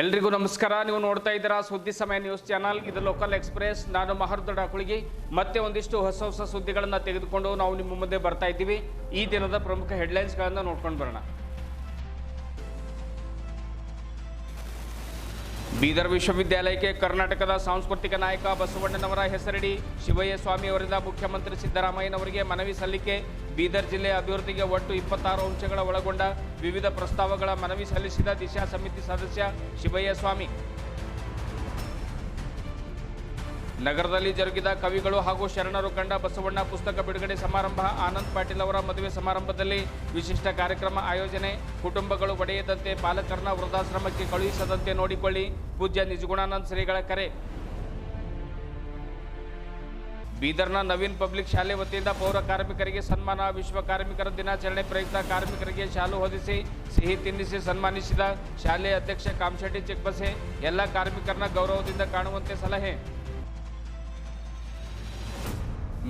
ಎಲ್ರಿಗೂ ನಮಸ್ಕಾರ. ನೀವು ನೋಡ್ತಾ ಇದ್ದೀರಾ ಸುದ್ದಿ ಸಮಯ ನ್ಯೂಸ್ ಚಾನಲ್. ಇದು ಲೋಕಲ್ ಎಕ್ಸ್ಪ್ರೆಸ್. ನಾನು ಮಹರ್ದೊಡ ಕುಳಿಗಿ ಮತ್ತೆ ಒಂದಿಷ್ಟು ಹೊಸ ಹೊಸ ಸುದ್ದಿಗಳನ್ನು ತೆಗೆದುಕೊಂಡು ನಾವು ನಿಮ್ಮ ಮುಂದೆ ಬರ್ತಾ ಇದ್ದೀವಿ. ಈ ದಿನದ ಪ್ರಮುಖ ಹೆಡ್ಲೈನ್ಸ್ಗಳನ್ನು ನೋಡ್ಕೊಂಡು ಬರೋಣ. ಬೀದರ್ ವಿಶ್ವವಿದ್ಯಾಲಯಕ್ಕೆ ಕರ್ನಾಟಕದ ಸಾಂಸ್ಕೃತಿಕ ನಾಯಕ ಬಸವಣ್ಣನವರ ಹೆಸರಿಡಿ ಶಿವಯ್ಯ ಸ್ವಾಮಿ ಅವರಿಂದ ಮುಖ್ಯಮಂತ್ರಿ ಸಿದ್ದರಾಮಯ್ಯನವರಿಗೆ ಮನವಿ ಸಲ್ಲಿಕೆ. ಬೀದರ್ ಜಿಲ್ಲೆ ಅಭಿವೃದ್ಧಿಗೆ ಒಟ್ಟು ಇಪ್ಪತ್ತಾರು ಅಂಶಗಳ ಒಳಗೊಂಡ ವಿವಿಧ ಪ್ರಸ್ತಾವಗಳ ಮನವಿ ಸಲ್ಲಿಸಿದ ದಿಶಾ ಸಮಿತಿ ಸದಸ್ಯ ಶಿವಯ್ಯ ಸ್ವಾಮಿ. ನಗರದಲ್ಲಿ ಜರುಗಿದ ಕವಿಗಳು ಹಾಗೂ ಶರಣರು ಕಂಡ ಬಸವಣ್ಣ ಪುಸ್ತಕ ಬಿಡುಗಡೆ ಸಮಾರಂಭ. ಆನಂದ್ ಪಾಟೀಲ್ ಅವರ ಮದುವೆ ಸಮಾರಂಭದಲ್ಲಿ ವಿಶಿಷ್ಟ ಕಾರ್ಯಕ್ರಮ ಆಯೋಜನೆ. ಕುಟುಂಬಗಳು ಒಡೆಯದಂತೆ ಪಾಲಕರನ್ನ ವೃದ್ಧಾಶ್ರಮಕ್ಕೆ ಕಳುಹಿಸದಂತೆ ನೋಡಿಕೊಳ್ಳಿ. ಪೂಜ್ಯ ನಿಜಗುಣಾನಂದ್ ಶ್ರೀಗಳ ಕರೆ. ಬೀದರ್ನ ನವೀನ್ ಪಬ್ಲಿಕ್ ಶಾಲೆ ವತಿಯಿಂದ ಪೌರ ಕಾರ್ಮಿಕರಿಗೆ ಸನ್ಮಾನ. ವಿಶ್ವ ಕಾರ್ಮಿಕರ ದಿನಾಚರಣೆ ಪ್ರಯುಕ್ತ ಕಾರ್ಮಿಕರಿಗೆ ಶಾಲು ಹೊದಿಸಿ, ಸಿಹಿ ತಿನ್ನಿಸಿ ಸನ್ಮಾನಿಸಿದ ಶಾಲೆ ಅಧ್ಯಕ್ಷ ಕಾಮಶೆಟ್ಟಿ ಚಿಕ್ಕಬಸೆ. ಎಲ್ಲ ಕಾರ್ಮಿಕರನ್ನ ಗೌರವದಿಂದ ಕಾಣುವಂತೆ ಸಲಹೆ.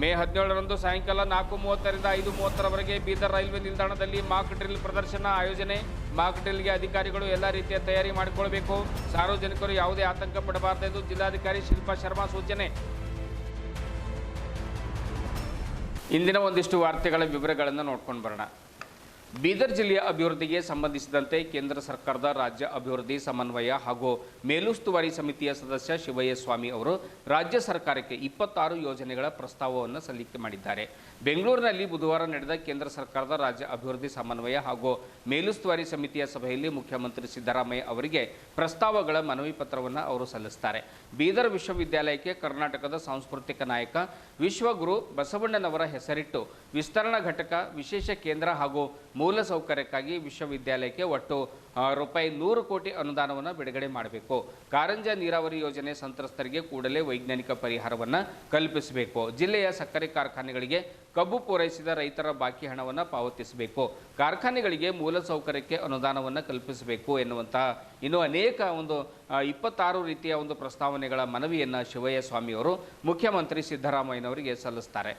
ಮೇ ಹದಿನೇಳರಂದು ಸಾಯಂಕಾಲ ನಾಲ್ಕು ಮೂವತ್ತರಿಂದ ಐದು ಮೂವತ್ತರವರೆಗೆ ಬೀದರ್ ರೈಲ್ವೆ ನಿಲ್ದಾಣದಲ್ಲಿ ಮಾಕ್ ಡ್ರಿಲ್ ಪ್ರದರ್ಶನ ಆಯೋಜನೆ. ಮಾಕ್ ಡ್ರಿಲ್ಗೆ ಅಧಿಕಾರಿಗಳು ಎಲ್ಲ ರೀತಿಯ ತಯಾರಿ ಮಾಡಿಕೊಳ್ಳಬೇಕು. ಸಾರ್ವಜನಿಕರು ಯಾವುದೇ ಆತಂಕ ಪಡಬಾರದೆಂದು ಜಿಲ್ಲಾಧಿಕಾರಿ ಶಿಲ್ಪಾ ಶರ್ಮಾ ಸೂಚನೆ. ಇಂದಿನ ಒಂದಿಷ್ಟು ವಾರ್ತೆಗಳ ವಿವರಗಳನ್ನು ನೋಡ್ಕೊಂಡು ಬರೋಣ. ಬೀದರ್ ಜಿಲ್ಲೆಯ ಅಭಿವೃದ್ಧಿಗೆ ಸಂಬಂಧಿಸಿದಂತೆ ಕೇಂದ್ರ ಸರ್ಕಾರದ ರಾಜ್ಯ ಅಭಿವೃದ್ಧಿ ಸಮನ್ವಯ ಹಾಗೂ ಮೇಲುಸ್ತುವಾರಿ ಸಮಿತಿಯ ಸದಸ್ಯ ಶಿವಯ್ಯ ಸ್ವಾಮಿ ಅವರು ರಾಜ್ಯ ಸರ್ಕಾರಕ್ಕೆ ಇಪ್ಪತ್ತಾರು ಯೋಜನೆಗಳ ಪ್ರಸ್ತಾವವನ್ನು ಸಲ್ಲಿಕೆ ಮಾಡಿದ್ದಾರೆ. ಬೆಂಗಳೂರಿನಲ್ಲಿ ಬುಧವಾರ ನಡೆದ ಕೇಂದ್ರ ಸರ್ಕಾರದ ರಾಜ್ಯ ಅಭಿವೃದ್ಧಿ ಸಮನ್ವಯ ಹಾಗೂ ಮೇಲುಸ್ತುವಾರಿ ಸಮಿತಿಯ ಸಭೆಯಲ್ಲಿ ಮುಖ್ಯಮಂತ್ರಿ ಸಿದ್ದರಾಮಯ್ಯ ಅವರಿಗೆ ಪ್ರಸ್ತಾವಗಳ ಮನವಿ ಪತ್ರವನ್ನು ಅವರು ಸಲ್ಲಿಸುತ್ತಾರೆ. ಬೀದರ್ ವಿಶ್ವವಿದ್ಯಾಲಯಕ್ಕೆ ಕರ್ನಾಟಕದ ಸಾಂಸ್ಕೃತಿಕ ನಾಯಕ ವಿಶ್ವಗುರು ಬಸವಣ್ಣನವರ ಹೆಸರಿಟ್ಟು ವಿಸ್ತರಣಾ ಘಟಕ, ವಿಶೇಷ ಕೇಂದ್ರ ಹಾಗೂ ಮೂಲ ಸೌಕರ್ಯಕ್ಕಾಗಿ ವಿಶ್ವವಿದ್ಯಾಲಯಕ್ಕೆ ಒಟ್ಟು ರೂಪಾಯಿ ನೂರು ಕೋಟಿ ಅನುದಾನವನ್ನು ಬಿಡುಗಡೆ ಮಾಡಬೇಕು. ಕಾರಂಜ ನೀರಾವರಿ ಯೋಜನೆ ಸಂತ್ರಸ್ತರಿಗೆ ಕೂಡಲೇ ವೈಜ್ಞಾನಿಕ ಪರಿಹಾರವನ್ನು ಕಲ್ಪಿಸಬೇಕು. ಜಿಲ್ಲೆಯ ಸಕ್ಕರೆ ಕಾರ್ಖಾನೆಗಳಿಗೆ ಕಬ್ಬು ಪೂರೈಸಿದ ರೈತರ ಬಾಕಿ ಹಣವನ್ನು ಪಾವತಿಸಬೇಕು. ಕಾರ್ಖಾನೆಗಳಿಗೆ ಮೂಲ ಸೌಕರ್ಯಕ್ಕೆ ಅನುದಾನವನ್ನು ಕಲ್ಪಿಸಬೇಕು ಎನ್ನುವಂತಹ ಇನ್ನು ಅನೇಕ ಒಂದು ಇಪ್ಪತ್ತಾರು ರೀತಿಯ ಒಂದು ಪ್ರಸ್ತಾವನೆಗಳ ಮನವಿಯನ್ನು ಶಿವಯ್ಯ ಸ್ವಾಮಿಯವರು ಮುಖ್ಯಮಂತ್ರಿ ಸಿದ್ದರಾಮಯ್ಯನವರಿಗೆ ಸಲ್ಲಿಸ್ತಾರೆ.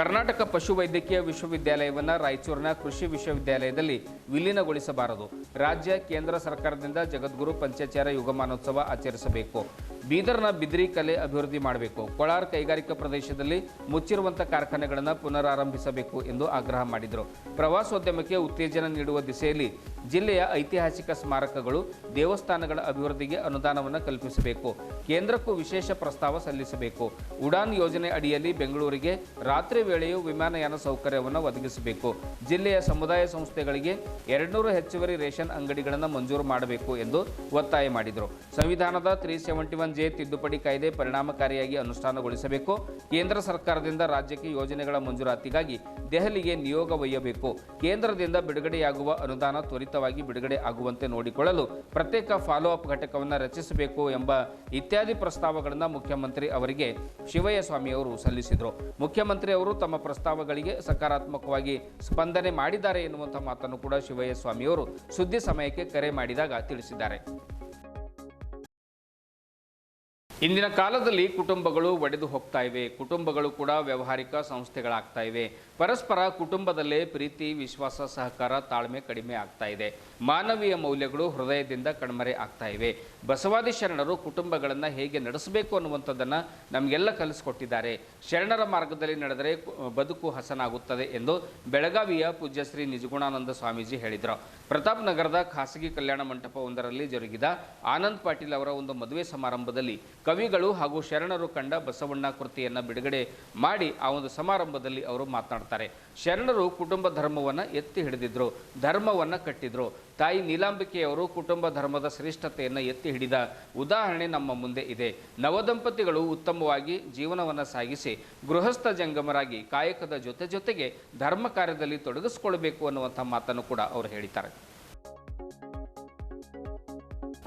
ಕರ್ನಾಟಕ ಪಶುವೈದ್ಯಕೀಯ ವಿಶ್ವವಿದ್ಯಾಲಯವನ್ನು ರಾಯಚೂರಿನ ಕೃಷಿ ವಿಶ್ವವಿದ್ಯಾಲಯದಲ್ಲಿ ವಿಲೀನಗೊಳಿಸಬಾರದು. ರಾಜ್ಯ ಕೇಂದ್ರ ಸರ್ಕಾರದಿಂದ ಜಗದ್ಗುರು ಪಂಚಾಚಾರ ಯುಗಮಾನೋತ್ಸವ ಆಚರಿಸಬೇಕು. ಬೀದರ್ನ ಬಿದ್ರಿ ಕಲೆ ಅಭಿವೃದ್ಧಿ ಮಾಡಬೇಕು. ಕೊಳಾರ್ ಕೈಗಾರಿಕಾ ಪ್ರದೇಶದಲ್ಲಿ ಮುಚ್ಚಿರುವಂತಹ ಕಾರ್ಖಾನೆಗಳನ್ನು ಪುನರಾರಂಭಿಸಬೇಕು ಎಂದು ಆಗ್ರಹ ಮಾಡಿದರು. ಪ್ರವಾಸೋದ್ಯಮಕ್ಕೆ ಉತ್ತೇಜನ ನೀಡುವ ದಿಸೆಯಲ್ಲಿ ಜಿಲ್ಲೆಯ ಐತಿಹಾಸಿಕ ಸ್ಮಾರಕಗಳು ದೇವಸ್ಥಾನಗಳ ಅಭಿವೃದ್ಧಿಗೆ ಅನುದಾನವನ್ನು ಕಲ್ಪಿಸಬೇಕು. ಕೇಂದ್ರಕ್ಕೂ ವಿಶೇಷ ಪ್ರಸ್ತಾವ ಸಲ್ಲಿಸಬೇಕು. ಉಡಾನ್ ಯೋಜನೆ ಅಡಿಯಲ್ಲಿ ಬೆಂಗಳೂರಿಗೆ ರಾತ್ರಿ ವೇಳೆಯೂ ವಿಮಾನಯಾನ ಸೌಕರ್ಯವನ್ನು ಒದಗಿಸಬೇಕು. ಜಿಲ್ಲೆಯ ಸಮುದಾಯ ಸಂಸ್ಥೆಗಳಿಗೆ ಎರಡ್ನೂರು ಹೆಚ್ಚುವರಿ ರೇಷನ್ ಅಂಗಡಿಗಳನ್ನು ಮಂಜೂರು ಮಾಡಬೇಕು ಎಂದು ಒತ್ತಾಯ ಮಾಡಿದರು. ಸಂವಿಧಾನದ ತ್ರೀ ಸೆವೆಂಟಿ ಒನ್ ಜೆ ತಿದ್ದುಪಡಿ ಕಾಯ್ದೆ ಪರಿಣಾಮಕಾರಿಯಾಗಿ ಅನುಷ್ಠಾನಗೊಳಿಸಬೇಕು. ಕೇಂದ್ರ ಸರ್ಕಾರದಿಂದ ರಾಜ್ಯಕ್ಕೆ ಯೋಜನೆಗಳ ಮಂಜೂರಾತಿಗಾಗಿ ದೆಹಲಿಗೆ ನಿಯೋಗ ಒಯ್ಯಬೇಕು. ಕೇಂದ್ರದಿಂದ ಬಿಡುಗಡೆಯಾಗುವ ಅನುದಾನ ತ್ವರಿತವಾಗಿ ಬಿಡುಗಡೆ ಆಗುವಂತೆ ನೋಡಿಕೊಳ್ಳಲು ಪ್ರತ್ಯೇಕ ಫಾಲೋ ಅಪ್ ಘಟಕವನ್ನು ರಚಿಸಬೇಕು ಎಂಬ ಇತ್ಯಾದಿ ಪ್ರಸ್ತಾವಗಳನ್ನು ಮುಖ್ಯಮಂತ್ರಿ ಅವರಿಗೆ ಶಿವಯ್ಯ ಸ್ವಾಮಿ ಅವರು ಸಲ್ಲಿಸಿದರು. ಮುಖ್ಯಮಂತ್ರಿ ಅವರು ತಮ್ಮ ಪ್ರಸ್ತಾವಗಳಿಗೆ ಸಕಾರಾತ್ಮಕವಾಗಿ ಸ್ಪಂದನೆ ಮಾಡಿದ್ದಾರೆ ಎನ್ನುವಂಥ ಮಾತನ್ನು ಕೂಡ ಶಿವಯ್ಯ ಸ್ವಾಮಿಯವರು ಸುದ್ದಿ ಸಮಯಕ್ಕೆ ಕರೆ ಮಾಡಿದಾಗ ತಿಳಿಸಿದ್ದಾರೆ. ಇಂದಿನ ಕಾಲದಲ್ಲಿ ಕುಟುಂಬಗಳು ಒಡೆದು ಹೋಗ್ತಾ ಇವೆ. ಕುಟುಂಬಗಳು ಕೂಡ ವ್ಯಾವಹಾರಿಕ ಸಂಸ್ಥೆಗಳಾಗ್ತಾ ಇವೆ. ಪರಸ್ಪರ ಕುಟುಂಬದಲ್ಲೇ ಪ್ರೀತಿ, ವಿಶ್ವಾಸ, ಸಹಕಾರ ತಾಳ್ಮೆ ಕಡಿಮೆ ಆಗ್ತಾ ಇದೆ. ಮಾನವೀಯ ಮೌಲ್ಯಗಳು ಹೃದಯದಿಂದ ಕಣ್ಮರೆ ಆಗ್ತಾ ಇವೆ. ಬಸವಾದಿ ಶರಣರು ಕುಟುಂಬಗಳನ್ನು ಹೇಗೆ ನಡೆಸಬೇಕು ಅನ್ನುವಂಥದ್ದನ್ನು ನಮಗೆಲ್ಲ ಕಲಿಸ್ಕೊಟ್ಟಿದ್ದಾರೆ. ಶರಣರ ಮಾರ್ಗದಲ್ಲಿ ನಡೆದರೆ ಬದುಕು ಹಸನಾಗುತ್ತದೆ ಎಂದು ಬೆಳಗಾವಿಯ ಪೂಜ್ಯ ಶ್ರೀ ನಿಜಗುಣಾನಂದ ಸ್ವಾಮೀಜಿ ಹೇಳಿದರು. ಪ್ರತಾಪ್ ನಗರದ ಖಾಸಗಿ ಕಲ್ಯಾಣ ಮಂಟಪವೊಂದರಲ್ಲಿ ಜರುಗಿದ ಆನಂದ್ ಪಾಟೀಲ್ ಅವರ ಒಂದು ಮದುವೆ ಸಮಾರಂಭದಲ್ಲಿ ಕವಿಗಳು ಹಾಗೂ ಶರಣರು ಕಂಡ ಬಸವಣ್ಣ ಕೃತಿಯನ್ನು ಬಿಡುಗಡೆ ಮಾಡಿ ಆ ಒಂದು ಸಮಾರಂಭದಲ್ಲಿ ಅವರು ಮಾತನಾಡ್ತಾರೆ. ಶರಣರು ಕುಟುಂಬ ಧರ್ಮವನ್ನು ಎತ್ತಿ ಹಿಡಿದಿದ್ರು, ಧರ್ಮವನ್ನು ಕಟ್ಟಿದ್ರು. ತಾಯಿ ನೀಲಾಂಬಿಕೆಯವರು ಕುಟುಂಬ ಧರ್ಮದ ಶ್ರೇಷ್ಠತೆಯನ್ನು ಎತ್ತಿ ಹಿಡಿದ ಉದಾಹರಣೆ ನಮ್ಮ ಮುಂದೆ ಇದೆ. ನವದಂಪತಿಗಳು ಉತ್ತಮವಾಗಿ ಜೀವನವನ್ನು ಸಾಗಿಸಿ, ಗೃಹಸ್ಥ ಜಂಗಮರಾಗಿ ಕಾಯಕದ ಜೊತೆ ಜೊತೆಗೆ ಧರ್ಮ ಕಾರ್ಯದಲ್ಲಿ ತೊಡಗಿಸಿಕೊಳ್ಬೇಕು ಅನ್ನುವಂಥ ಮಾತನ್ನು ಕೂಡ ಅವರು ಹೇಳಿದ್ದಾರೆ.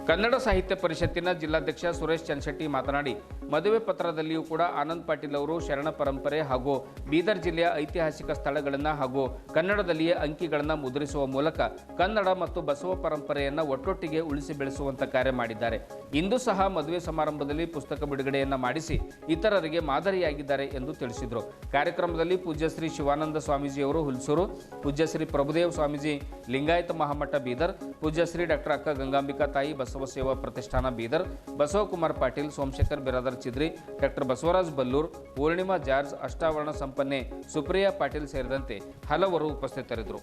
ಕನ್ನಡ ಸಾಹಿತ್ಯ ಪರಿಷತ್ತಿನ ಜಿಲ್ಲಾಧ್ಯಕ್ಷ ಸುರೇಶ್ ಚನ್ಶೆಟ್ಟಿ ಮಾತನಾಡಿ ಮದುವೆ ಪತ್ರದಲ್ಲಿಯೂ ಕೂಡ ಆನಂದ್ ಪಾಟೀಲ್ ಅವರು ಶರಣ ಪರಂಪರೆ ಹಾಗೂ ಬೀದರ್ ಜಿಲ್ಲೆಯ ಐತಿಹಾಸಿಕ ಸ್ಥಳಗಳನ್ನು ಹಾಗೂ ಕನ್ನಡದಲ್ಲಿಯೇ ಅಂಕಿಗಳನ್ನು ಮುದ್ರಿಸುವ ಮೂಲಕ ಕನ್ನಡ ಮತ್ತು ಬಸವ ಪರಂಪರೆಯನ್ನು ಒಟ್ಟೊಟ್ಟಿಗೆ ಉಳಿಸಿ ಬೆಳೆಸುವಂತ ಕಾರ್ಯ ಮಾಡಿದ್ದಾರೆ. ಇಂದು ಸಹ ಮದುವೆ ಸಮಾರಂಭದಲ್ಲಿ ಪುಸ್ತಕ ಬಿಡುಗಡೆಯನ್ನು ಮಾಡಿಸಿ ಇತರರಿಗೆ ಮಾದರಿಯಾಗಿದ್ದಾರೆ ಎಂದು ತಿಳಿಸಿದರು. ಕಾರ್ಯಕ್ರಮದಲ್ಲಿ ಪೂಜ್ಯಶ್ರೀ ಶಿವಾನಂದ ಸ್ವಾಮೀಜಿಯವರು ಹುಲ್ಸೂರು ಪೂಜ್ಯಶ್ರೀ ಪ್ರಭುದೇವ ಸ್ವಾಮೀಜಿ ಲಿಂಗಾಯತ ಮಹಾಮಠ ಬೀದರ್ ಪೂಜ್ಯಶ್ರೀ ಡಾಕ್ಟರ್ ಅಕ್ಕ ಗಂಗಾಂಬಿಕಾ ತಾಯಿ ಬಸವ ಸೇವಾ ಪ್ರತಿಷ್ಠಾನ ಬೀದರ್, ಬಸವಕುಮಾರ್ ಪಾಟೀಲ್, ಸೋಮಶೇಖರ್ ಬಿರಾದರ್ ಚಿದ್ರಿ ಡಾಕ್ಟರ್ ಬಸವರಾಜ್ ಬಲ್ಲೂರ್ ಪೂರ್ಣಿಮಾ ಜಾರ್ಜ್ ಅಷ್ಟಾವರಣ ಸಂಪನ್ನೆ ಸುಪ್ರಿಯಾ ಪಾಟೀಲ್ ಸೇರಿದಂತೆ ಹಲವರು ಉಪಸ್ಥಿತರಿದ್ದರು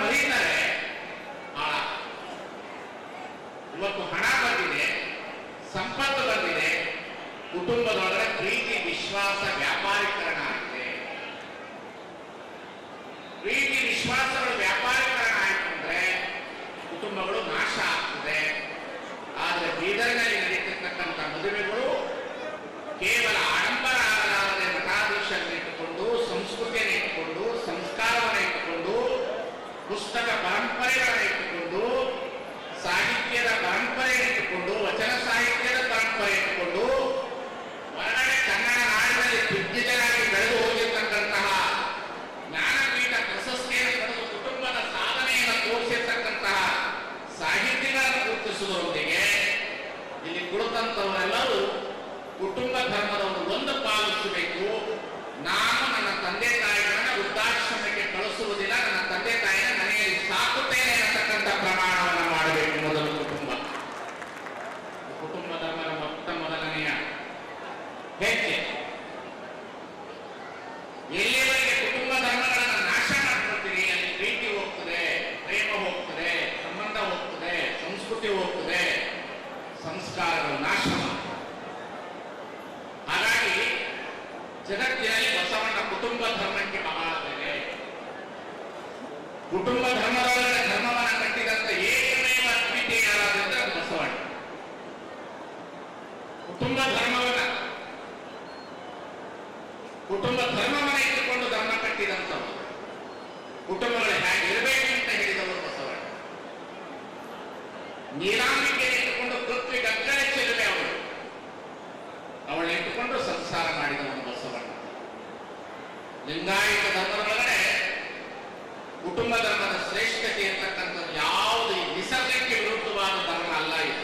ಮರೀತಾರೆ ಆಳ ಇವತ್ತು ಹಣ ಬಂದಿದೆ ಸಂಪತ್ತು ಬಂದಿದೆ ಕುಟುಂಬದೊಳಗಡೆ ಪ್ರೀತಿ ವಿಶ್ವಾಸ ವ್ಯಾಪಾರೀಕರಣ ಪುಸ್ತಕ ಪರಂಪರೆಗಳನ್ನು ಇಟ್ಟುಕೊಂಡು ಸಾಹಿತ್ಯದ ಪರಂಪರೆ ಇಟ್ಟುಕೊಂಡು ವಚನ ಸಾಹಿತ್ಯದ ಪರಂಪರೆ ಇಟ್ಟುಕೊಂಡು ಹೊರಗಡೆ ಕನ್ನಡ ನಾಡಿನಲ್ಲಿ ದಿಗ್ಗಜರಾಗಿ ಬೆಳೆದು ಹೋಗಿರ್ತಕ್ಕಂತಹ ಜ್ಞಾನಪೀಠ ಪ್ರಶಸ್ತಿಯನ್ನು ಪಡೆದು ಕುಟುಂಬದ ಸಾಧನೆಯನ್ನು ತೋರಿಸಿರ್ತಕ್ಕಂತಹ ಸಾಹಿತ್ಯಗಳನ್ನು ಗುರುತಿಸುವುದರೊಂದಿಗೆ ಇಲ್ಲಿ ಕುಳಿತಂತವರೆಲ್ಲರೂ ಕುಟುಂಬ ಧರ್ಮದ ಒಂದು ಪಾಲಿಸಬೇಕು ನಾನು ನನ್ನ ತಂದೆ ತಾಯಿಗಳನ್ನ ಕುಟುಂಬ ಧರ್ಮದೊಳಗಡೆ ಧರ್ಮವನ್ನ ಕಟ್ಟಿದಂತ ಏಕಮೇವ ಅಂತ ಬಸವಣ್ಣ. ಕುಟುಂಬ ಧರ್ಮವನ್ನ. ಕುಟುಂಬ ಧರ್ಮವನ್ನ ಇಟ್ಟುಕೊಂಡು ಧರ್ಮ ಕಟ್ಟಿದಂತ ಕುಟುಂಬಗಳು ಹೇಗೆ ಇರಬೇಕು ಅಂತ ಹೇಳಿದವರು ಬಸವಣ್ಣ. ನೀರಾಂಬಿಕೆ ಇಟ್ಟುಕೊಂಡು ಪೃಥ್ವಿ ಗಗ್ಗಳೆ ಚೆಲುವೆ ಅವರು ಅವಳು. ಇಟ್ಟುಕೊಂಡು ಸಂಸಾರ ಮಾಡಿದವನು ಬಸವಣ್ಣ. ಲಿಂಗಾಯತ ಧರ್ಮದೊಳಗಡೆ ಕುಟುಂಬ ಧರ್ಮದ ಶ್ರೇಷ್ಠತೆ ಇರ್ತಕ್ಕಂಥದ್ದು ಯಾವುದು ಈ ನಿಸರ್ಗಕ್ಕೆ ವಿರುದ್ಧವಾದ ಧರ್ಮ ಅಲ್ಲ ಇದು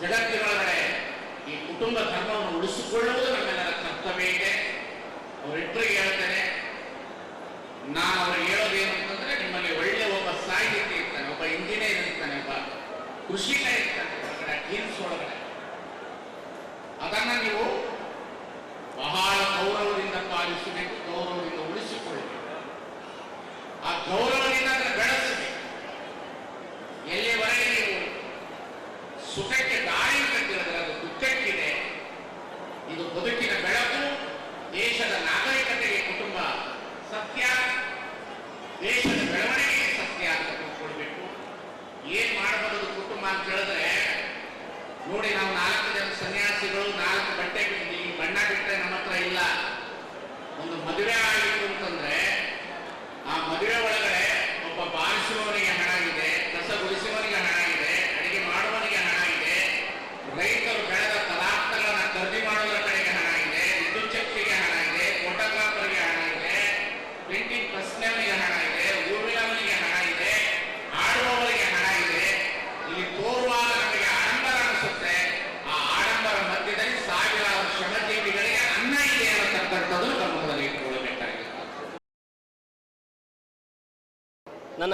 ಜಗತ್ತಿನೊಳಗಡೆ ಈ ಕುಟುಂಬ ಧರ್ಮವನ್ನು ಉಳಿಸಿಕೊಳ್ಳುವುದು ನಮ್ಮೆಲ್ಲರ ಕರ್ತವ್ಯ ಇದೆ ಅವರಿಬ್ಬರಿಗೆ ಹೇಳ್ತೇನೆ ನಾನು ಅವ್ರಿಗೆ ಹೇಳೋದೇನು ಅಂತಂದ್ರೆ ನಿಮ್ಮಲ್ಲಿ ಒಳ್ಳೆ ಒಬ್ಬ ಸಾಹಿತಿ ಇರ್ತಾನೆ ಒಬ್ಬ ಇಂಜಿನಿಯರ್ ಇರ್ತಾನೆ ಒಬ್ಬ ಕೃಷಿಕ ಇರ್ತಾನೆ ಒಳಗಡೆ ಅದನ್ನ ನೀವು ಬಹಳ ಗೌರವದಿಂದ ಪಾಲಿಸಬೇಕು, ಗೌರವದಿಂದ ಉಳಿಸಿಕೊಳ್ಳಬೇಕು. ಆ ಗೌರವದಿಂದ ಬೆಳೆಸಬೇಕು. ಎಲ್ಲಿವರೆಗೆ ನೀವು ಸುಖಕ್ಕೆ ದಾರಿ ಕಟ್ಟಿರೋದ್ರೆ ಅದು ದುಃಖಕ್ಕಿದೆ, ಇದು ಬದುಕಿನ ಬೆಳಕು, ದೇಶದ ನಾಗರಿಕತೆಗೆ ಕುಟುಂಬ ಸತ್ಯ, ದೇಶದ ಬೆಳವಣಿಗೆಗೆ ಸತ್ಯ ಅಂತ ತಿಳ್ಕೊಳ್ಬೇಕು. ಏನ್ ಮಾಡಬಹುದು ಕುಟುಂಬ ಅಂತ ನೋಡಿ, ನಾವು ನಾಲ್ಕು ಜನ ಸನ್ಯಾಸಿಗಳು, ನಾಲ್ಕು ಬಟ್ಟೆ ಬಿಟ್ಟಿದ್ದೀವಿ ಬಣ್ಣ ಬಿಟ್ಟರೆ ನಮ್ಮ ಹತ್ರ ಇಲ್ಲ. ಒಂದು ಮದುವೆ ಆಗಿತ್ತು ಅಂತಂದ್ರೆ, ಆ ಮದುವೆ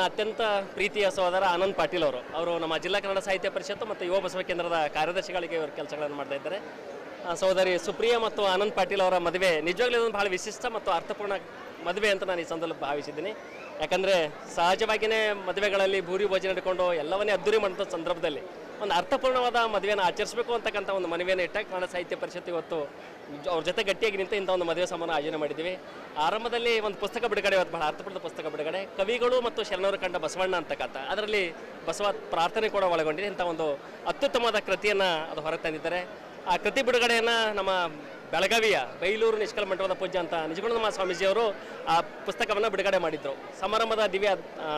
ನನ್ನ ಅತ್ಯಂತ ಪ್ರೀತಿಯ ಸಹೋದರ ಆನಂದ್ ಪಾಟೀಲ್ ಅವರು. ಅವರು ನಮ್ಮ ಜಿಲ್ಲಾ ಕನ್ನಡ ಸಾಹಿತ್ಯ ಪರಿಷತ್ತು ಮತ್ತು ಯುವ ಬಸವ ಕೇಂದ್ರದ ಕಾರ್ಯದರ್ಶಿಗಳಿಗೆ ಇವರು ಕೆಲಸಗಳನ್ನು ಮಾಡ್ತಾ ಇದ್ದಾರೆ. ಸಹೋದರಿ ಸುಪ್ರಿಯಾ ಮತ್ತು ಆನಂದ್ ಪಾಟೀಲ್ ಅವರ ಮದುವೆ ನಿಜವಾಗ್ಲೂ ಇದೊಂದು ಬಹಳ ವಿಶಿಷ್ಟ ಮತ್ತು ಅರ್ಥಪೂರ್ಣ ಮದುವೆ ಅಂತ ನಾನು ಈ ಸಂದರ್ಭ ಭಾವಿಸಿದ್ದೀನಿ. ಯಾಕಂದರೆ ಸಹಜವಾಗಿಯೇ ಮದುವೆಗಳಲ್ಲಿ ಭೂರಿ ಭೋಜನ ಇಟ್ಕೊಂಡು ಎಲ್ಲವನ್ನೇ ಅದ್ದೂರಿ ಮಾಡಿದ ಸಂದರ್ಭದಲ್ಲಿ ಒಂದು ಅರ್ಥಪೂರ್ಣವಾದ ಮದುವೆಯನ್ನು ಆಚರಿಸಬೇಕು ಅಂತಕ್ಕಂಥ ಒಂದು ಮನವಿಯನ್ನು ಇಟ್ಟ ಕನ್ನಡ ಸಾಹಿತ್ಯ ಪರಿಷತ್ ಇವತ್ತು ಅವ್ರ ಜೊತೆ ಗಟ್ಟಿಯಾಗಿ ನಿಂತು ಇಂಥ ಒಂದು ಮದುವೆ ಸಮಾನ ಆಯೋಜನೆ ಮಾಡಿದ್ದೀವಿ. ಆರಂಭದಲ್ಲಿ ಒಂದು ಪುಸ್ತಕ ಬಿಡುಗಡೆ ಇವತ್ತು ಬಹಳ ಅರ್ಥಪೂರ್ಣ ಪುಸ್ತಕ ಬಿಡುಗಡೆ. ಕವಿಗಳು ಮತ್ತು ಶರಣವರು ಕಂಡ ಬಸವಣ್ಣ ಅಂತಕ್ಕಂಥ ಅದರಲ್ಲಿ ಬಸವ ಪ್ರಾರ್ಥನೆ ಕೂಡ ಒಳಗೊಂಡಿದೆ. ಇಂಥ ಒಂದು ಅತ್ಯುತ್ತಮವಾದ ಕೃತಿಯನ್ನು ಅದು ಹೊರಗೆ ತಂದಿದ್ದಾರೆ. ಆ ಕೃತಿ ಬಿಡುಗಡೆಯನ್ನು ನಮ್ಮ ಬೆಳಗಾವಿಯ ಬೈಲೂರು ನಿಷ್ಕಲ ಮಂಟಪದ ಪೂಜ್ಯ ಅಂತ ನಿಜಗುಣಮ್ಮ ಸ್ವಾಮೀಜಿಯವರು ಆ ಪುಸ್ತಕವನ್ನು ಬಿಡುಗಡೆ ಮಾಡಿದ್ರು. ಸಮಾರಂಭದ ದಿವ್ಯ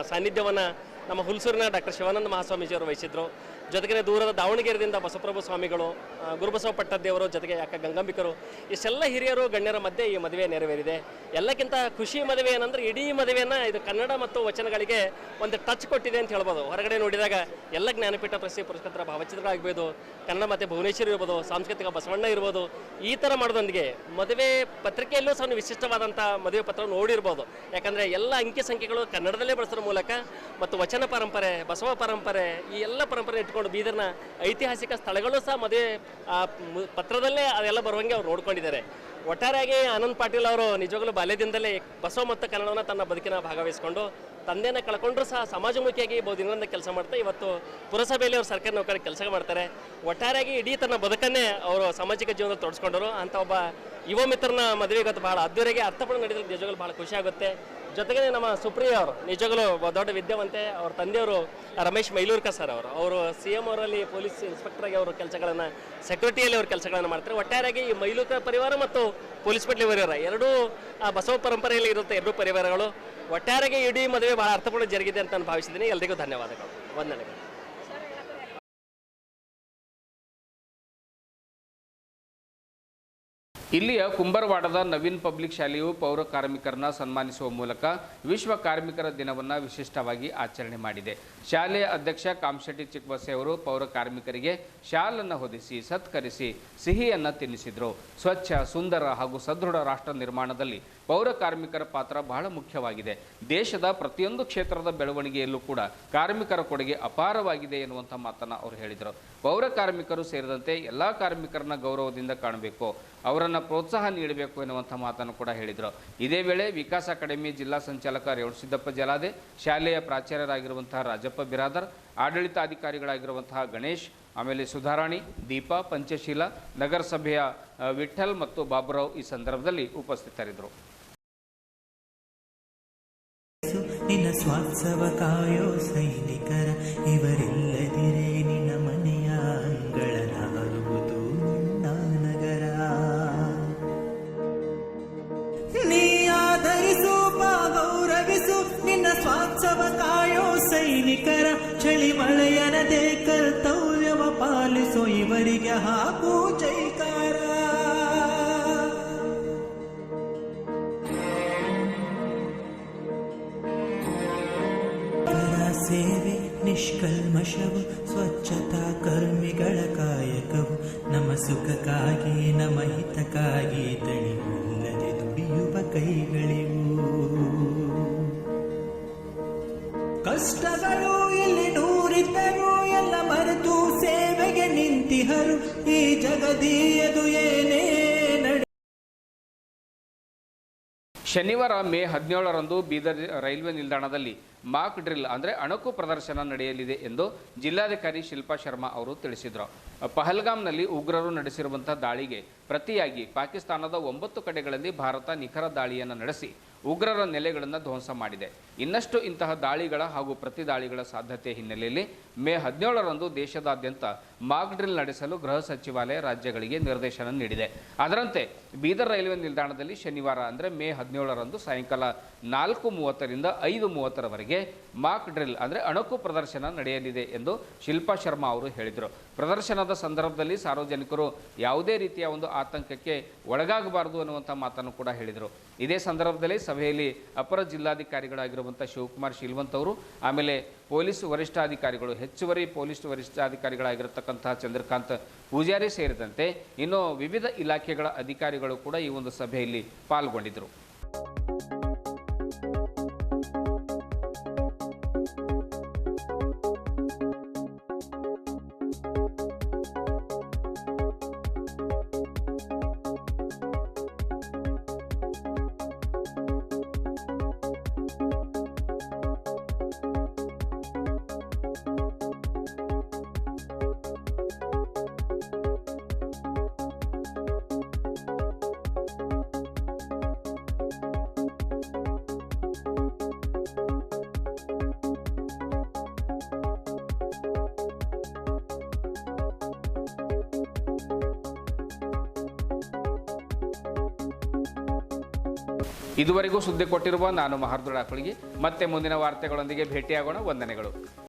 ಸಾನ್ನಿಧ್ಯವನ್ನು ನಮ್ಮ ಹುಲ್ಸೂರಿನ ಡಾಕ್ಟರ್ ಶಿವಾನಂದ ಮಹಾಸ್ವಾಮೀಜಿಯವರು ವಹಿಸಿದ್ರು. ಜೊತೆಗೆ ದೂರದ ದಾವಣಗೆರೆಯಿಂದ ಬಸವಪ್ರಭು ಸ್ವಾಮಿಗಳು ಗುರುಬಸವ ಪಟ್ಟದೇವರು, ಜೊತೆಗೆ ಅಕ್ಕ ಗಂಗಾಂಬಿಕರು, ಇಷ್ಟೆಲ್ಲ ಹಿರಿಯರು, ಗಣ್ಯರ ಮಧ್ಯೆ ಈ ಮದುವೆ ನೆರವೇರಿದೆ. ಎಲ್ಲಕ್ಕಿಂತ ಖುಷಿ ಮದುವೆ ಏನಂದ್ರೆ ಇಡೀ ಮದುವೆಯನ್ನು ಇದು ಕನ್ನಡ ಮತ್ತು ವಚನಗಳಿಗೆ ಒಂದು ಟಚ್ ಕೊಟ್ಟಿದೆ ಅಂತ ಹೇಳ್ಬೋದು. ಹೊರಗಡೆ ನೋಡಿದಾಗ ಎಲ್ಲ ಜ್ಞಾನಪೀಠ ಪ್ರಶಸ್ತಿ ಪುರಸ್ಕೃತರ ಭಾವಚಿತ್ರಗಳಾಗಬಹುದು ಕನ್ನಡ ಮತ್ತು ಭುವನೇಶ್ವರಿ ಇರ್ಬೋದು, ಸಾಂಸ್ಕೃತಿಕ ಬಸವಣ್ಣ ಇರ್ಬೋದು, ಈ ಥರ ಮಾಡೋದೊಂದಿಗೆ ಮದುವೆ ಪತ್ರಿಕೆಯಲ್ಲೂ ಸಹ ವಿಶಿಷ್ಟವಾದಂಥ ಮದುವೆ ಪತ್ರ ನೋಡಿರ್ಬೋದು. ಯಾಕಂದರೆ ಎಲ್ಲ ಅಂಕಿ ಸಂಖ್ಯೆಗಳು ಕನ್ನಡದಲ್ಲೇ ಬಳಸೋದ್ರ ಮೂಲಕ ಮತ್ತು ವಚನ ಪರಂಪರೆ, ಬಸವ ಪರಂಪರೆ, ಈ ಎಲ್ಲ ಪರಂಪರೆ ಇಟ್ಕೊಂಡು ಬೀದರ್ನ ಐತಿಹಾಸಿಕ ಸ್ಥಳಗಳು ಸಹ ಮದುವೆ ಪತ್ರದಲ್ಲೇ ಅದೆಲ್ಲ ಬರುವಂಗೆ ಅವ್ರು ನೋಡ್ಕೊಂಡಿದ್ದಾರೆ. ಒಟ್ಟಾರೆಯಾಗಿ ಆನಂದ್ ಪಾಟೀಲ್ ಅವರು ನಿಜವಾಗಲೂ ಬಾಲ್ಯದಿಂದಲೇ ಬಸವ ಮತ್ತು ಕನ್ನಡವನ್ನು ತನ್ನ ಬದುಕಿನ ಭಾಗವಹಿಸಿಕೊಂಡು ತಂದೆನ ಕಳ್ಕೊಂಡ್ರೂ ಸಹ ಸಮಾಜಮುಖಿಯಾಗಿ ಬಹುದಿನದಿಂದ ಕೆಲಸ ಮಾಡ್ತಾ ಇವತ್ತು ಪುರಸಭೆಯಲ್ಲಿ ಅವರು ಸರ್ಕಾರಿ ನೌಕರಿ ಕೆಲಸ ಮಾಡ್ತಾರೆ. ಒಟ್ಟಾರೆಯಾಗಿ ಇಡೀ ತನ್ನ ಬದುಕನ್ನೇ ಅವರು ಸಾಮಾಜಿಕ ಜೀವನದಲ್ಲಿ ತೊಡಸ್ಕೊಂಡರು. ಅಂತ ಒಬ್ಬ ಯುವ ಮಿತ್ರನ ಮದುವೆಗೆ ಬಹಳ ಅದ್ದೂರಿಗೆ ಅರ್ಥಪೂರ್ಣ ನಡೆದ್ರೆ ನಿಜವಾಗ್ಲೂ ಬಹಳ ಖುಷಿ ಆಗುತ್ತೆ. ಜೊತೆಗೆ ನಮ್ಮ ಸುಪ್ರಿಯ ಅವರು ನಿಜಗಳು ದೊಡ್ಡ ವಿದ್ಯಾವಂತೆ, ಅವ್ರ ತಂದೆಯವರು ರಮೇಶ್ ಮೈಲೂರ್ಕ ಸರ್ ಅವರು. ಅವರು ಸಿ ಎಂ ಅವರಲ್ಲಿ ಪೊಲೀಸ್ ಇನ್ಸ್ಪೆಕ್ಟರ್ ಆಗಿ ಅವರು ಕೆಲಸಗಳನ್ನು, ಸೆಕ್ಯೂರಿಟಿಯಲ್ಲಿ ಅವರು ಕೆಲಸಗಳನ್ನು ಮಾಡ್ತಾರೆ. ಒಟ್ಟಾರೆಯಾಗಿ ಈ ಮೈಲೂರ್ಕರ್ ಪರಿವಾರ ಮತ್ತು ಪೊಲೀಸ್ ಪಟ್ಲಿ ಪರಿವಾರ ಎರಡೂ ಬಸವ ಪರಂಪರೆಯಲ್ಲಿ ಇರುತ್ತೆ ಎರಡೂ ಪರಿವಾರಗಳು ಒಟ್ಟಾರೆಗೆ ಇಡೀ ಮದುವೆ ಬಹಳ ಅರ್ಥಪೂರ್ಣ ಜರುಗಿದೆ ಅಂತ ನಾನು ಭಾವಿಸಿದ್ದೀನಿ. ಎಲ್ರಿಗೂ ಧನ್ಯವಾದಗಳು. ವಂದನೆಗಳು. ಇಲ್ಲಿಯ ಕುಂಬರವಾಡದ ನವೀನ್ ಪಬ್ಲಿಕ್ ಶಾಲೆಯು ಪೌರ ಕಾರ್ಮಿಕರನ್ನ ಸನ್ಮಾನಿಸುವ ಮೂಲಕ ವಿಶ್ವ ಕಾರ್ಮಿಕರ ದಿನವನ್ನು ವಿಶಿಷ್ಟವಾಗಿ ಆಚರಣೆ ಮಾಡಿದೆ. ಶಾಲೆಯ ಅಧ್ಯಕ್ಷ ಕಾಮಶೆಟ್ಟಿ ಚಿಕ್ಕಬಸೆ ಅವರು ಪೌರ ಕಾರ್ಮಿಕರಿಗೆ ಶಾಲನ್ನು ಹೊದಿಸಿ, ಸತ್ಕರಿಸಿ, ಸಿಹಿಯನ್ನು ತಿನ್ನಿಸಿದರು. ಸ್ವಚ್ಛ, ಸುಂದರ ಹಾಗೂ ಸದೃಢ ರಾಷ್ಟ್ರ ನಿರ್ಮಾಣದಲ್ಲಿ ಪೌರ ಕಾರ್ಮಿಕರ ಪಾತ್ರ ಬಹಳ ಮುಖ್ಯವಾಗಿದೆ. ದೇಶದ ಪ್ರತಿಯೊಂದು ಕ್ಷೇತ್ರದ ಬೆಳವಣಿಗೆಯಲ್ಲೂ ಕೂಡ ಕಾರ್ಮಿಕರ ಕೊಡುಗೆ ಅಪಾರವಾಗಿದೆ ಎನ್ನುವಂಥ ಮಾತನ್ನು ಅವರು ಹೇಳಿದರು. ಪೌರ ಕಾರ್ಮಿಕರು ಸೇರಿದಂತೆ ಎಲ್ಲ ಕಾರ್ಮಿಕರನ್ನ ಗೌರವದಿಂದ ಕಾಣಬೇಕು, ಅವರನ್ನು ಪ್ರೋತ್ಸಾಹ ನೀಡಬೇಕು ಎನ್ನುವಂಥ ಮಾತನ್ನು ಕೂಡ ಹೇಳಿದರು. ಇದೇ ವೇಳೆ ವಿಕಾಸ್ ಅಕಾಡೆಮಿ ಜಿಲ್ಲಾ ಸಂಚಾಲಕ ರೇವಣಸಿದ್ದಪ್ಪ ಜಲಾದೆ, ಶಾಲೆಯ ಪ್ರಾಚಾರ್ಯರಾಗಿರುವಂತಹ ರಾಜಪ್ಪ ಬಿರಾದರ್, ಆಡಳಿತಾಧಿಕಾರಿಗಳಾಗಿರುವಂತಹ ಗಣೇಶ್, ಆಮೇಲೆ ಸುಧಾರಾಣಿ, ದೀಪಾ, ಪಂಚಶೀಲ, ನಗರಸಭೆಯ ವಿಠಲ್ ಮತ್ತು ಬಾಬುರಾವ್ ಈ ಸಂದರ್ಭದಲ್ಲಿ ಉಪಸ್ಥಿತರಿದ್ದರು. ನಿನ್ನ ಸ್ವಾತ್ಸವ ಕಾಯೋ ಸೈನಿಕರ ಇವರೆಲ್ಲದಿರೇ ನಿನ್ನ ಮನೆಯ ಅಂಗಳನಾಗುವುದು ನಗರ. ನೀ ಆಧರಿಸು ಗೌರವಿಸು ನಿನ್ನ ಸ್ವಾತ್ಸವ ಕಾಯೋ ಸೈನಿಕರ ಚಳಿ ಮಳೆಯನದೇ ಕರ್ತವ್ಯವ ಪಾಲಿಸೋ, ಇವರಿಗೆ ಹಾಕು ಸೇವೆ ನಿಷ್ಕಲ್ಮಶವು, ಸ್ವಚ್ಛತಾ ಕರ್ಮಿಗಳ ಕಾಯಕವು. ನಮ್ಮ ಸುಖಕ್ಕಾಗಿ, ನಮ್ಮ ಹಿತಕ್ಕಾಗಿ ತಣಿವಿಲ್ಲದೆ ದುಡಿಯುವ ಕೈಗಳಿವು. ಕಷ್ಟಗಳು ಇಲ್ಲಿ ನೂರಿದ್ದರು ಎಲ್ಲ ಮರೆತು ಸೇವೆಗೆ ನಿಂತಿಹರು. ಈ ಜಗದೀಯದು ಏನೇ ಶನಿವಾರ ಮೇ ಹದಿನೇಳರಂದು ಬೀದರ್ ರೈಲ್ವೆ ನಿಲ್ದಾಣದಲ್ಲಿ ಮಾಕ್ ಡ್ರಿಲ್ ಅಂದರೆ ಅಣಕು ಪ್ರದರ್ಶನ ನಡೆಯಲಿದೆ ಎಂದು ಜಿಲ್ಲಾಧಿಕಾರಿ ಶಿಲ್ಪಾ ಶರ್ಮಾ ಅವರು ತಿಳಿಸಿದರು. ಪಹಲ್ಗಾಮ್ನಲ್ಲಿ ಉಗ್ರರು ನಡೆಸಿರುವಂಥ ದಾಳಿಗೆ ಪ್ರತಿಯಾಗಿ ಪಾಕಿಸ್ತಾನದ ಒಂಬತ್ತು ಕಡೆಗಳಲ್ಲಿ ಭಾರತ ನಿಖರ ದಾಳಿಯನ್ನು ನಡೆಸಿ ಉಗ್ರರ ನೆಲೆಗಳನ್ನು ಧ್ವಂಸ ಮಾಡಿದೆ. ಇನ್ನಷ್ಟು ಇಂತಹ ದಾಳಿಗಳ ಹಾಗೂ ಪ್ರತಿ ದಾಳಿಗಳ ಸಾಧ್ಯತೆ ಹಿನ್ನೆಲೆಯಲ್ಲಿ ಮೇ ಹದಿನೇಳರಂದು ದೇಶದಾದ್ಯಂತ ಮಾಕ್ ಡ್ರಿಲ್ ನಡೆಸಲು ಗೃಹ ಸಚಿವಾಲಯ ರಾಜ್ಯಗಳಿಗೆ ನಿರ್ದೇಶನ ನೀಡಿದೆ. ಅದರಂತೆ ಬೀದರ್ ರೈಲ್ವೆ ನಿಲ್ದಾಣದಲ್ಲಿ ಶನಿವಾರ ಅಂದರೆ ಮೇ ಹದಿನೇಳರಂದು ಸಾಯಂಕಾಲ ನಾಲ್ಕು ಮೂವತ್ತರಿಂದ ಐದು ಮೂವತ್ತರವರೆಗೆ ಮಾಕ್ ಡ್ರಿಲ್ ಅಂದರೆ ಅಣಕು ಪ್ರದರ್ಶನ ನಡೆಯಲಿದೆ ಎಂದು ಶಿಲ್ಪಾ ಶರ್ಮಾ ಅವರು ಹೇಳಿದರು. ಪ್ರದರ್ಶನದ ಸಂದರ್ಭದಲ್ಲಿ ಸಾರ್ವಜನಿಕರು ಯಾವುದೇ ರೀತಿಯ ಒಂದು ಆತಂಕಕ್ಕೆ ಒಳಗಾಗಬಾರದು ಅನ್ನುವಂಥ ಮಾತನ್ನು ಕೂಡ ಹೇಳಿದರು. ಇದೇ ಸಂದರ್ಭದಲ್ಲಿ ಸಭೆಯಲ್ಲಿ ಅಪರ ಜಿಲ್ಲಾಧಿಕಾರಿಗಳಾಗಿರುವಂಥ ಶಿವಕುಮಾರ್ ಶೀಲ್ವಂತ್ ಅವರು, ಆಮೇಲೆ ಪೊಲೀಸ್ ವರಿಷ್ಠಾಧಿಕಾರಿಗಳು, ಹೆಚ್ಚುವರಿ ಪೊಲೀಸ್ ವರಿಷ್ಠಾಧಿಕಾರಿಗಳಾಗಿರತಕ್ಕಂತಹ ಚಂದ್ರಕಾಂತ್ ಪೂಜಾರಿ ಸೇರಿದಂತೆ ಇನ್ನು ವಿವಿಧ ಇಲಾಖೆಗಳ ಅಧಿಕಾರಿಗಳು ಕೂಡ ಈ ಒಂದು ಸಭೆಯಲ್ಲಿ ಪಾಲ್ಗೊಂಡಿದ್ದರು. ಇದುವರೆಗೂ ಸುದ್ದಿ ಕೊಟ್ಟಿರುವ ನಾನು ಮಹರ್ದುಳ ಅಕಳಿಗೆ ಮತ್ತೆ ಮುಂದಿನ ವಾರ್ತೆಗಳೊಂದಿಗೆ ಭೇಟಿಯಾಗೋಣ. ವಂದನೆಗಳು.